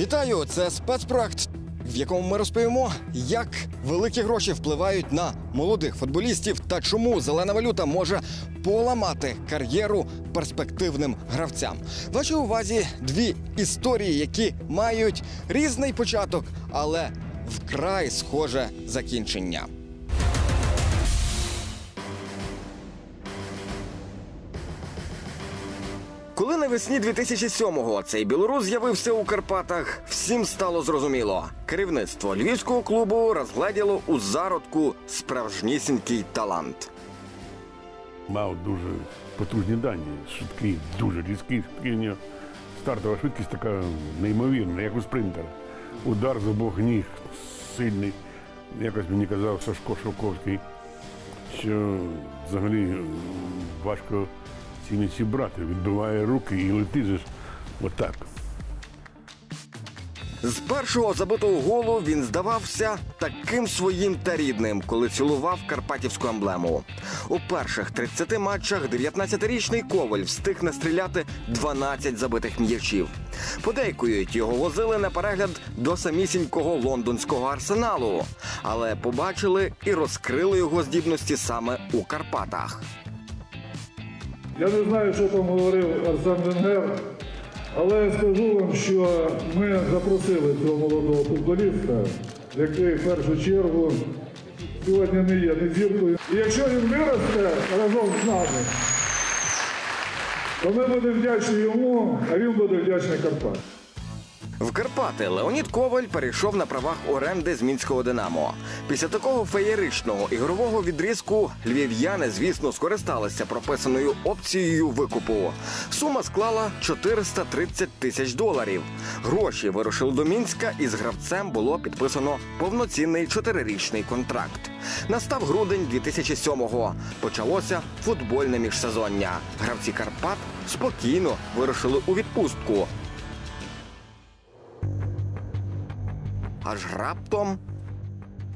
Вітаю! Це спецпроект, в якому ми розповімо, як великі гроші впливають на молодих футболістів та чому зелена валюта може поламати кар'єру перспективним гравцям. Вашій увазі дві історії, які мають різний початок, але вкрай схоже закінчення. Коли навесні 2007-го цей білорус з'явився у Карпатах, всім стало зрозуміло. Керівництво львівського клубу розгледіло у зародку справжнісінький талант. мав дуже потужні дані, швидкий, дуже різкий, швидкий стартова швидкість така неймовірна, як у спринтера. Удар з обох ніг сильний. Якось мені казав Сашко Шовковський, що взагалі важко ці м'ячі брати. Відбиває руки і летиш отак. З першого забитого голу він здавався таким своїм та рідним, коли цілував карпатівську емблему. У перших 30 матчах 19-річний Коваль встиг настріляти 12 забитих м'ячів. Подейкують, його возили на перегляд до самісінького лондонського арсеналу, але побачили і розкрили його здібності саме у Карпатах. Я не знаю, що там говорив Арсен Венгер, але я скажу вам, що ми запросили цього молодого футболіста, який в першу чергу сьогодні не є не зіркою. І якщо він виросте разом з нами, то ми будемо вдячні йому, а він буде вдячний Карпат. В Карпати Леонід Коваль перейшов на правах оренди з мінського Динамо. Після такого феєричного ігрового відрізку львів'яни, звісно, скористалися прописаною опцією викупу. Сума склала 430 тисяч доларів. Гроші вирушили до Мінська, і з гравцем було підписано повноцінний чотирирічний контракт. Настав грудень 2007-го. Почалося футбольне міжсезоння. Гравці Карпат спокійно вирушили у відпустку. Аж раптом.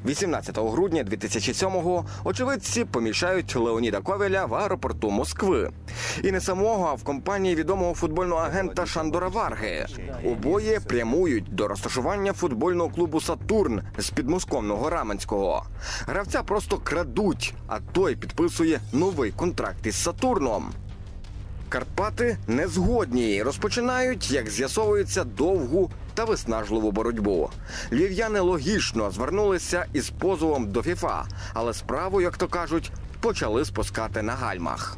18 грудня 2007-го очевидці помічають Леоніда Ковеля в аеропорту Москви. І не самого, а в компанії відомого футбольного агента Шандора Варги. Обоє прямують до розташування футбольного клубу Сатурн з підмосковного Раменського. Гравця просто крадуть, а той підписує новий контракт із Сатурном. Карпати не згодні розпочинають, як з'ясовується, довгу та виснажливу боротьбу. Львів'яни логічно звернулися із позовом до ФІФА, але справу, як то кажуть, почали спускати на гальмах.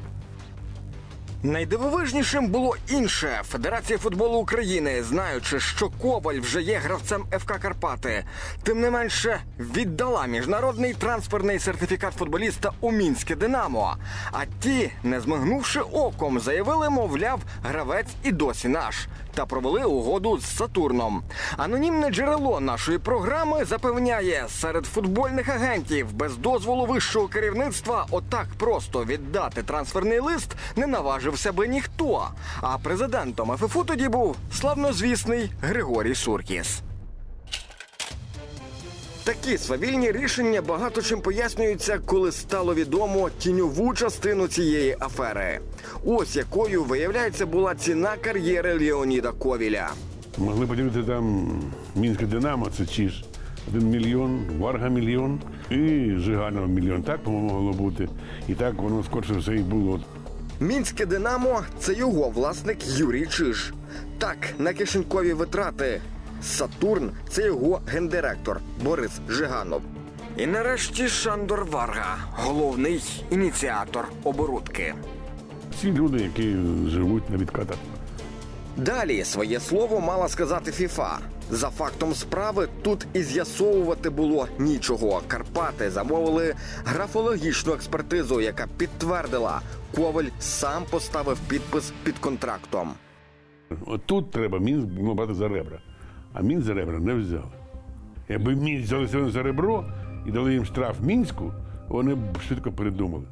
Найдивовижнішим було інше. Федерація футболу України, знаючи, що Коваль вже є гравцем ФК Карпати, тим не менше віддала міжнародний трансферний сертифікат футболіста у мінське Динамо. А ті, не змигнувши оком, заявили, мовляв, гравець і досі наш. Та провели угоду з Сатурном. Анонімне джерело нашої програми запевняє, серед футбольних агентів без дозволу вищого керівництва отак просто віддати трансферний лист не наважився би ніхто. А президентом ФФУ тоді був славнозвісний Григорій Суркіс. Такі свавільні рішення багато чим пояснюються, коли стало відомо тіньову частину цієї афери. Ось якою виявляється була ціна кар'єри Леоніда Ковіля. Могли поділити там Мінське Динамо, це чи ж один мільйон, Варга мільйон і Жиганова мільйон. Так, по-моєму, могло бути. І так воно скорше все і було. Мінське Динамо це його власник Юрій Чиж. Так, на кишенькові витрати. Сатурн це його гендиректор Борис Жиганов. І нарешті Шандор Варга, головний ініціатор оборудки. Всі люди, які живуть на відкатах. Далі своє слово мала сказати ФІФА. За фактом справи тут і з'ясовувати було нічого. Карпати замовили графологічну експертизу, яка підтвердила, Коваль сам поставив підпис під контрактом. Тут треба Мінськ було брати за ребра. А Мінськ за ребра не взяли. Якби Мінськ взяли за ребро і дали їм штраф Мінську, вони б швидко передумали.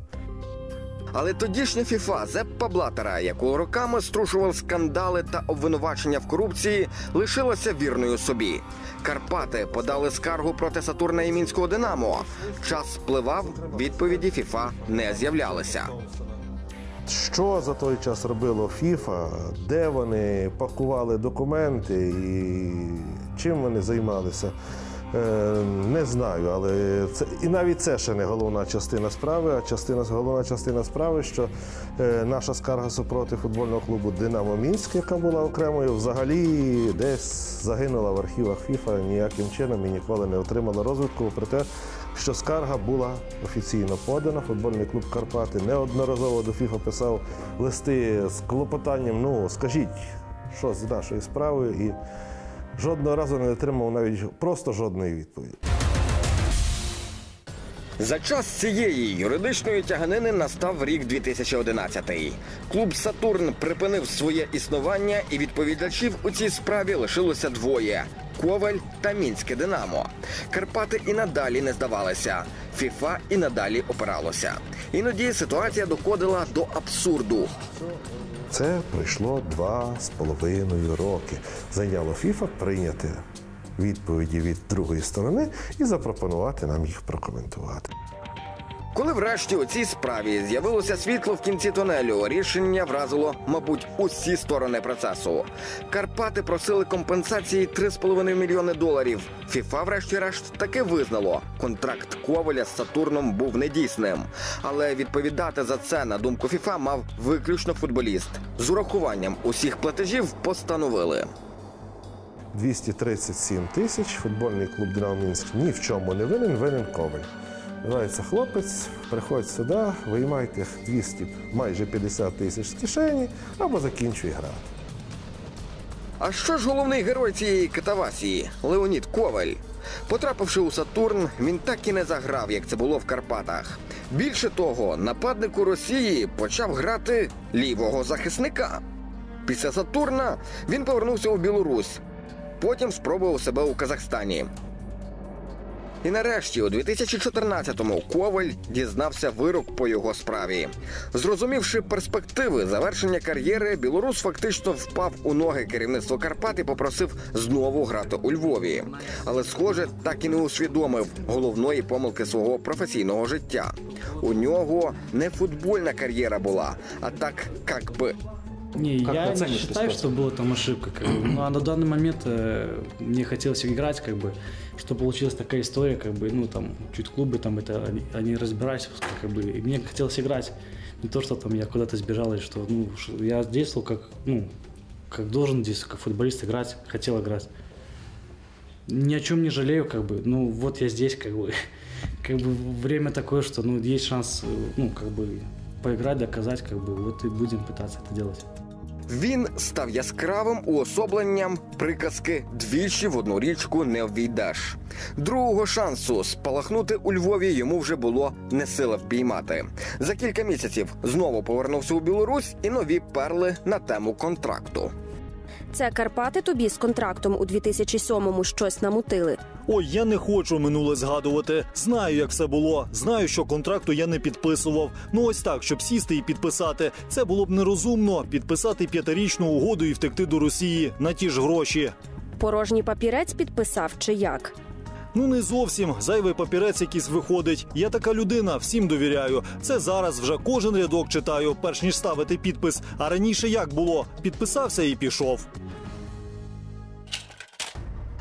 Але тодішня ФІФА Зеппа Блатера, якого роками струшував скандали та обвинувачення в корупції, лишилася вірною собі. Карпати подали скаргу проти Сатурна і мінського Динамо. Час спливав, відповіді ФІФА не з'являлися. Що за той час робило ФІФА, де вони пакували документи і чим вони займалися, не знаю. Але це і навіть це ще не головна частина справи. А частина головна частина справи, що е, наша скарга супроти футбольного клубу Динамо Мінськ, яка була окремою, взагалі десь загинула в архівах ФІФА ніяким чином і ніколи не отримала розвитку. Проте що скарга була офіційно подана. Футбольний клуб Карпати неодноразово до ФІФА писав листи з клопотанням. Ну скажіть, що з нашою справою, і жодного разу не отримав навіть просто жодної відповіді. За час цієї юридичної тяганини настав рік 2011. Клуб Сатурн припинив своє існування, і відповідачів у цій справі лишилося двоє: Коваль та Мінське Динамо. Карпати і надалі не здавалися. ФІФА і надалі опиралося. Іноді ситуація доходила до абсурду. Це пройшло два з половиною роки. Зайняло ФІФА прийняти відповіді від другої сторони і запропонувати нам їх прокоментувати. Коли врешті у цій справі з'явилося світло в кінці тунелю, рішення вразило, мабуть, усі сторони процесу. Карпати просили компенсації 3,5 мільйони доларів. ФІФА, врешті-решт, таки визнало, контракт Коваля з Сатурном був недійсним. Але відповідати за це на думку ФІФА мав виключно футболіст. З урахуванням усіх платежів постановили. 237 тисяч. Футбольний клуб Динамо Мінськ ні в чому не винен, винен Коваль. Називається хлопець, приходь сюди, виймайте 200, майже 50 тисяч з кишені або закінчуй грати. А що ж головний герой цієї катавасії Леонід Коваль? Потрапивши у Сатурн, він так і не заграв, як це було в Карпатах. Більше того, нападнику Росії почав грати лівого захисника. Після Сатурна він повернувся у Білорусь. Потім спробував себе у Казахстані. І нарешті, у 2014-му Коваль дізнався вирок по його справі. Зрозумівши перспективи завершення кар'єри, білорус фактично впав у ноги керівництва Карпат і попросив знову грати у Львові. Але, схоже, так і не усвідомив головної помилки свого професійного життя. У нього не футбольна кар'єра була, а так, як би. Не, Как я не считаю, что была там ошибка. Как бы. Ну, а на данный момент э, мне хотелось играть, как бы, что получилась такая история, как бы, ну, там, чуть клубы, там, это, они, они разбирались, как бы, и мне хотелось играть. Не то, что там я куда-то сбежал, или что, ну, я действовал как, ну, как должен здесь, как футболист играть, хотел играть. Ни о чем не жалею, как бы, ну, вот я здесь, как бы, как бы, время такое, что, ну, есть шанс, э, ну, как бы, поиграть, доказать, как бы, вот и будем пытаться это делать. Він став яскравим уособленням приказки двічі в одну річку не ввійдеш. Другого шансу спалахнути у Львові йому вже було не сила впіймати. За кілька місяців знову повернувся у Білорусь і нові перли на тему контракту. Це Карпати тобі з контрактом у 2007-му щось намутили. Ой, я не хочу минуле згадувати. Знаю, як все було. Знаю, що контракту я не підписував. Ну ось так, щоб сісти і підписати. Це було б нерозумно підписати п'ятирічну угоду і втекти до Росії на ті ж гроші. Порожній папірець підписав чи як? Ну не зовсім зайвий папірець якийсь виходить. Я така людина, всім довіряю. Це зараз вже кожен рядок читаю, перш ніж ставити підпис. А раніше як було? Підписався і пішов.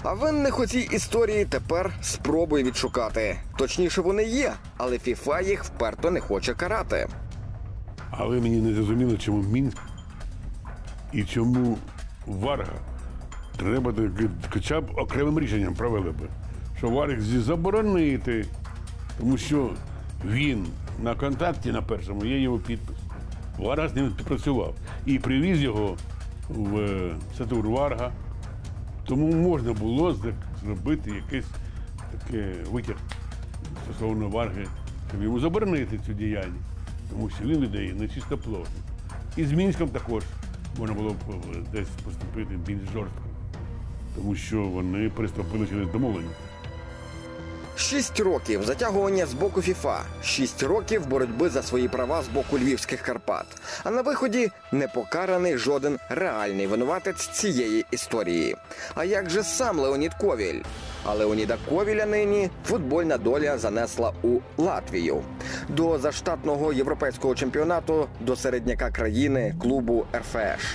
А винних у цій історії тепер спробує відшукати. Точніше, вони є, але ФІФА їх вперто не хоче карати. Але мені не зрозуміло, чому Мінськ і чому Варга треба хоча б окремим рішенням провели би, що Варг заборонити, тому що він на контакті на першому є його підпис. Варга з ним співпрацював і привіз його в е, Сатур Варга. Тому можна було зробити якийсь таке витяг стосовно Варги, щоб йому заборонити цю діяльність, тому що він людей нечистоплотний. І з Мінськом також можна було б е, десь поступити більш жорстко, тому що вони приступили через домовленість. Шість років затягування з боку ФІФА, шість років боротьби за свої права з боку львівських Карпат. А на виході не покараний жоден реальний винуватець цієї історії. А як же сам Леонід Ковіль? А Леоніда Ковіля нині футбольна доля занесла у Латвію до заштатного європейського чемпіонату до середняка країни клубу РФШ.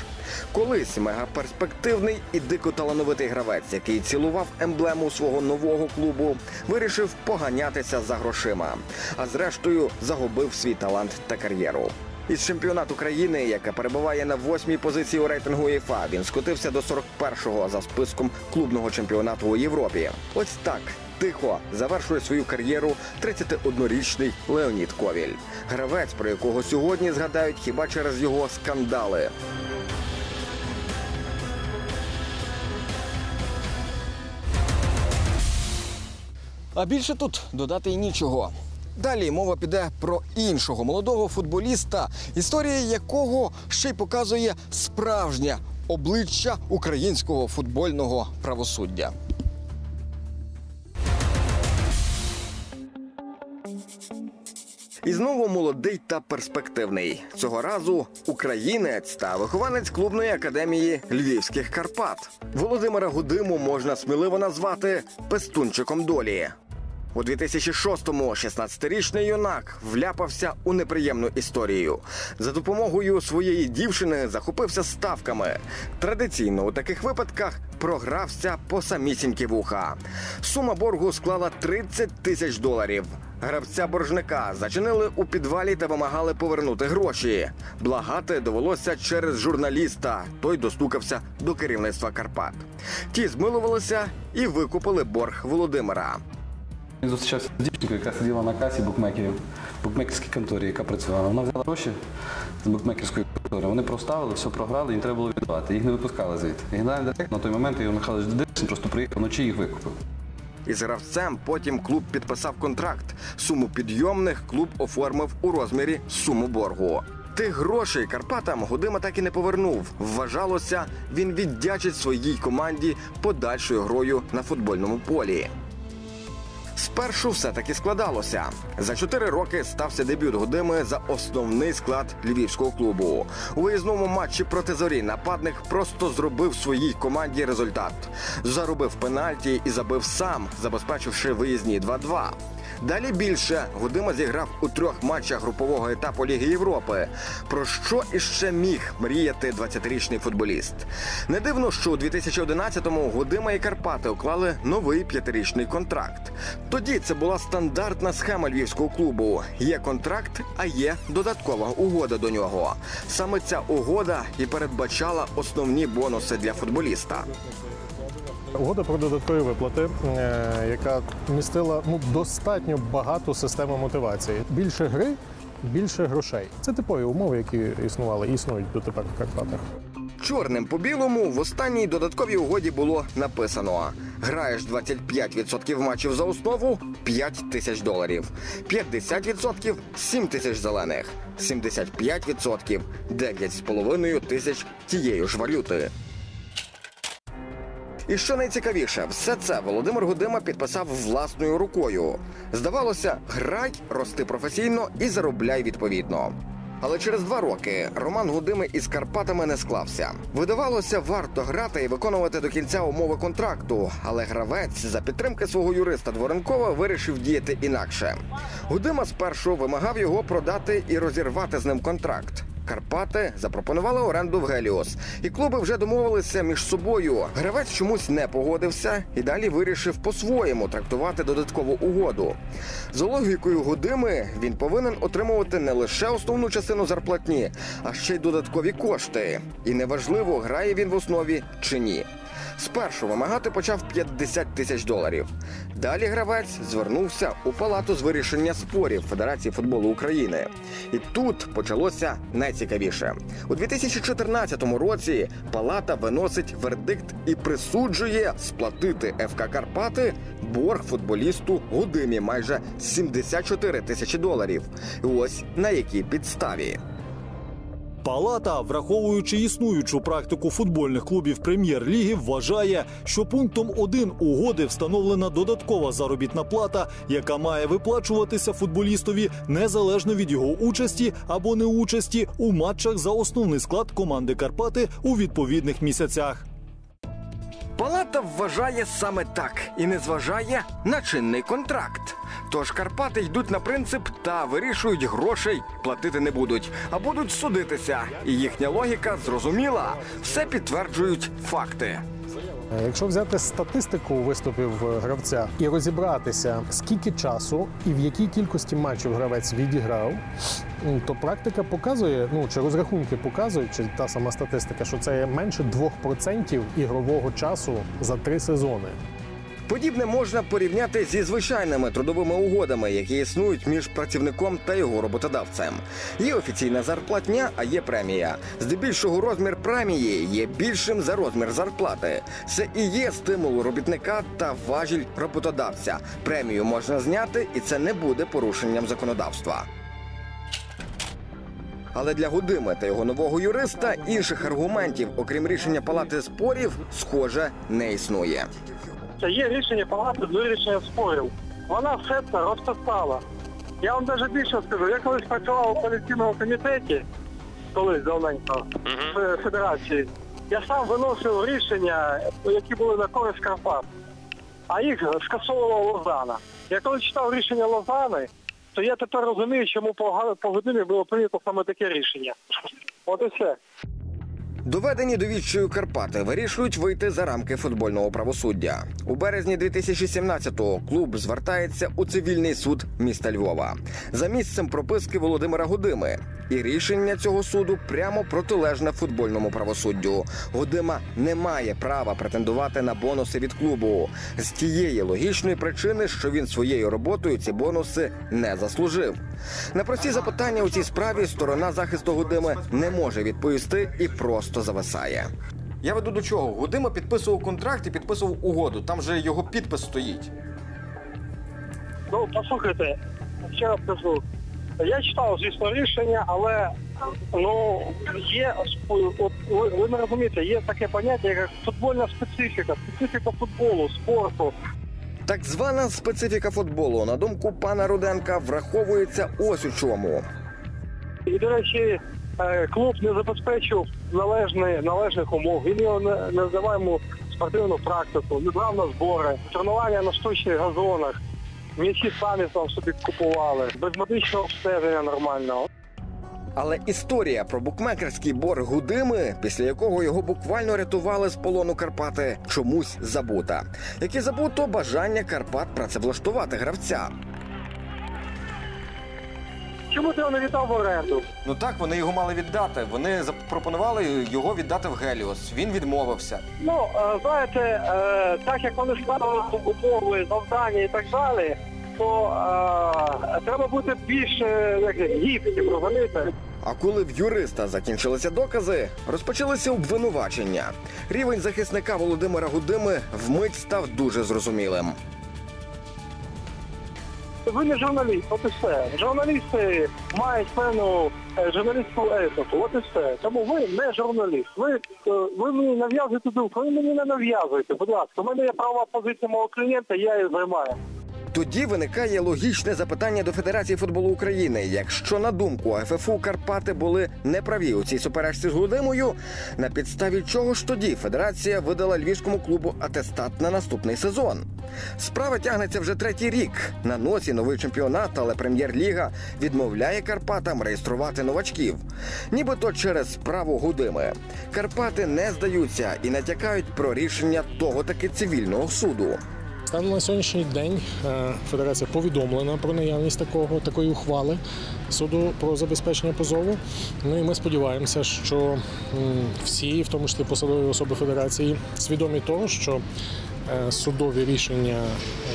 Колись мегаперспективний і дико талановитий гравець, який цілував емблему свого нового клубу, вирішив поганятися за грошима, а зрештою загубив свій талант та кар'єру. Із чемпіонату країни, яка перебуває на восьмій позиції у рейтингу УЄФА, він скотився до 41-го за списком клубного чемпіонату у Європі. Ось так. Тихо завершує свою кар'єру 31-річний Леонід Ковіль. Гравець, про якого сьогодні згадають хіба через його скандали. А більше тут додати й нічого. Далі мова піде про іншого молодого футболіста, історія якого ще й показує справжнє обличчя українського футбольного правосуддя. І знову молодий та перспективний. Цього разу українець та вихованець клубної академії Львівських Карпат. Володимира Гудиму можна сміливо назвати пестунчиком долі. У 2006-му 16-річний юнак вляпався у неприємну історію. За допомогою своєї дівчини захопився ставками. Традиційно у таких випадках програвся по самісінькі вуха. Сума боргу склала 30 тисяч доларів. Гравця боржника зачинили у підвалі та вимагали повернути гроші. Благати довелося через журналіста. Той достукався до керівництва Карпат. Ті змилувалися і викупили борг Володимира. Він зустрічався з дівчинкою, яка сиділа на касі букмекерів, в букмекерській конторі, яка працювала. Вона взяла гроші з букмекерської контори. Вони проставили, все програли, їм треба було віддавати. Їх не випускали звідти. І Генеральний директор на той момент Ігор Михайлович Дедишин просто приїхав вночі їх викупив. Із гравцем потім клуб підписав контракт. Суму підйомних клуб оформив у розмірі суму боргу. Тих грошей Карпатам Гудима так і не повернув. Вважалося, він віддячить своїй команді подальшою грою на футбольному полі. Спершу все таки складалося. За чотири роки стався дебют Гудими за основний склад львівського клубу. У виїзному матчі проти зорі нападник просто зробив своїй команді результат. Заробив пенальті і забив сам, забезпечивши виїзні 2-2. Далі більше Гудима зіграв у трьох матчах групового етапу Ліги Європи. Про що іще міг мріяти 20-річний футболіст? Не дивно, що у 2011-му Гудима і Карпати уклали новий п'ятирічний контракт. Тоді це була стандартна схема львівського клубу. Є контракт, а є додаткова угода до нього. Саме ця угода і передбачала основні бонуси для футболіста. Угода про додаткові виплати, е, яка містила ну достатньо багату систему мотивації. Більше гри, більше грошей. Це типові умови, які існували і існують дотепер в Карпатах. Чорним по білому в останній додатковій угоді було написано: граєш 25% матчів за основу 5 тисяч доларів, 50% 7 тисяч зелених, 75% 9,5 тисяч тієї ж валюти. І що найцікавіше, все це Володимир Гудима підписав власною рукою. Здавалося, грай, рости професійно і заробляй відповідно. Але через два роки Роман Гудими із Карпатами не склався. Видавалося, варто грати і виконувати до кінця умови контракту. Але гравець за підтримки свого юриста Дворенкова вирішив діяти інакше. Гудима спершу вимагав його продати і розірвати з ним контракт. Карпати запропонували оренду в Геліос, і клуби вже домовилися між собою. Гравець чомусь не погодився і далі вирішив по-своєму трактувати додаткову угоду. За логікою годими він повинен отримувати не лише основну частину зарплатні, а ще й додаткові кошти. І неважливо, грає він в основі чи ні. Спершу вимагати почав 50 тисяч доларів. Далі гравець звернувся у палату з вирішення спорів Федерації футболу України. І тут почалося найцікавіше. У 2014 році палата виносить вердикт і присуджує сплатити ФК Карпати борг футболісту Гудимі майже 74 тисячі доларів. Ось на якій підставі. Палата, враховуючи існуючу практику футбольних клубів прем'єр-ліги, вважає, що пунктом 1 угоди встановлена додаткова заробітна плата, яка має виплачуватися футболістові незалежно від його участі або неучасті у матчах за основний склад команди Карпати у відповідних місяцях. Палата вважає саме так і не зважає на чинний контракт. Тож Карпати йдуть на принцип та вирішують грошей платити не будуть, а будуть судитися. І їхня логіка зрозуміла. Все підтверджують факти. Е, Якщо взяти статистику виступів е, гравця і розібратися, скільки часу і в якій кількості матчів гравець відіграв, то практика показує, ну чи розрахунки показують, чи та сама статистика, що це менше 2% ігрового часу за три сезони. Подібне можна порівняти зі звичайними трудовими угодами, які існують між працівником та його роботодавцем. Є офіційна зарплатня, а є премія. Здебільшого розмір премії є більшим за розмір зарплати. Це і є стимул робітника та важіль роботодавця. Премію можна зняти, і це не буде порушенням законодавства. Але для Гудими та його нового юриста інших аргументів, окрім рішення палати спорів, схоже, не існує. Це є рішення палати з вирішення спорів. Вона все це розписала. Я вам навіть більше скажу, я колись працював у коаліційному комітеті, колись давненько в федерації, я сам виносив рішення, які були на користь Карпат, а їх скасовувала Лозана. Я коли читав рішення Лозани, то я тепер розумію, чому по годині було прийнято саме таке рішення. От і все. Доведені до відчаю Карпати вирішують вийти за рамки футбольного правосуддя. У березні 2017-го клуб звертається у цивільний суд міста Львова за місцем прописки Володимира Гудими. І рішення цього суду прямо протилежне футбольному правосуддю. Гудима не має права претендувати на бонуси від клубу з тієї логічної причини, що він своєю роботою ці бонуси не заслужив. На прості запитання у цій справі сторона захисту Гудими не може відповісти і просто зависає. Я веду до чого? Гудима підписував контракт і підписував угоду. Там же його підпис стоїть. Ну, послухайте, ще раз кажу. Я читав, звісно, рішення, але ну є от ви, ви не розумієте, є таке поняття, як футбольна специфіка, специфіка футболу, спорту. Так звана специфіка футболу, на думку пана Руденка, враховується ось у чому. І, до речі, клуб не забезпечив належний, належних умов. Він його не, йому спортивну практику, не брав на збори, тренування на штучних газонах, м'ячі самі там собі купували, без медичного обстеження нормального. Але історія про букмекерський борг Гудими, після якого його буквально рятували з полону Карпати, чомусь забута. Як і забуто бажання Карпат працевлаштувати гравця. Чому ти його не віддав в оренду? Ну так, вони його мали віддати. Вони запропонували його віддати в Геліос. Він відмовився. Ну, е, знаєте, е, так як вони ставили умови, завдання і так далі, то е, треба бути більш е, як гібким, розумієте? А коли в юриста закінчилися докази, розпочалися обвинувачення. Рівень захисника Володимира Гудими вмить став дуже зрозумілим. Ви не журналіст, от і все. Журналісти мають певну е, журналістську етику, от і все. Тому ви не журналіст. Ви, е, ви мені нав'язуєте думку, ви мені не нав'язуєте, будь ласка. У мене є права позиція мого клієнта, я її займаю. Тоді виникає логічне запитання до Федерації футболу України. Якщо на думку ФФУ Карпати були неправі у цій суперечці з Гудимою, на підставі чого ж тоді Федерація видала львівському клубу атестат на наступний сезон? Справа тягнеться вже третій рік. На носі новий чемпіонат, але прем'єр-ліга відмовляє Карпатам реєструвати новачків. Нібито через справу Гудими. Карпати не здаються і натякають про рішення того таки цивільного суду. Станом на сьогоднішній день е, федерація повідомлена про наявність такого такої ухвали суду про забезпечення позову. Ну і ми сподіваємося, що всі, в тому числі посадові особи федерації, свідомі того, що е, судові рішення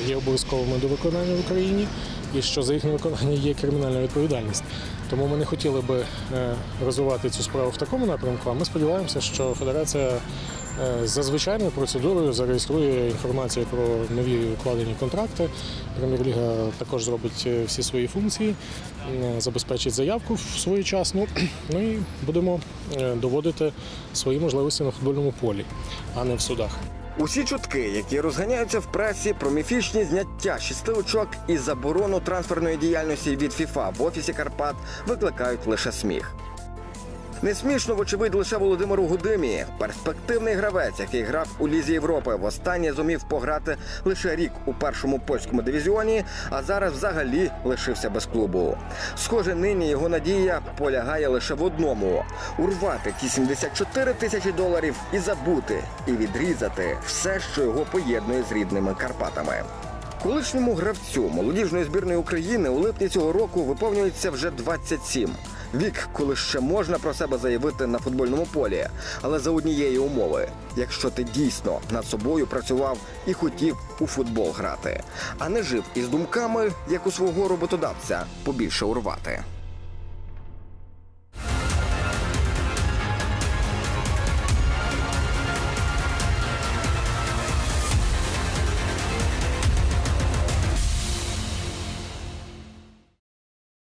є обов'язковими до виконання в Україні, і що за їхнє виконання є кримінальна відповідальність. Тому ми не хотіли би е, розвивати цю справу в такому напрямку. А ми сподіваємося, що федерація за звичайною процедурою зареєструє інформацію про нові укладені контракти. Прем'єр-ліга також зробить е, всі свої функції, е, забезпечить заявку своєчасну. Ну і будемо е, доводити свої можливості на футбольному полі, а не в судах. Усі чутки, які розганяються в пресі про міфічні зняття шести очок і заборону трансферної діяльності від ФІФА в офісі Карпат, викликають лише сміх. Не смішно, вочевидь, лише Володимиру Гудимі. Перспективний гравець, який грав у Лізі Європи, востаннє зумів пограти лише рік у першому польському дивізіоні, а зараз взагалі лишився без клубу. Схоже, нині його надія полягає лише в одному: урвати ті 74 тисячі доларів і забути, і відрізати все, що його поєднує з рідними Карпатами. Колишньому гравцю молодіжної збірної України у липні цього року виповнюється вже 27. Вік, коли ще можна про себе заявити на футбольному полі, але за однієї умови, якщо ти дійсно над собою працював і хотів у футбол грати, а не жив із думками, як у свого роботодавця, побільше урвати.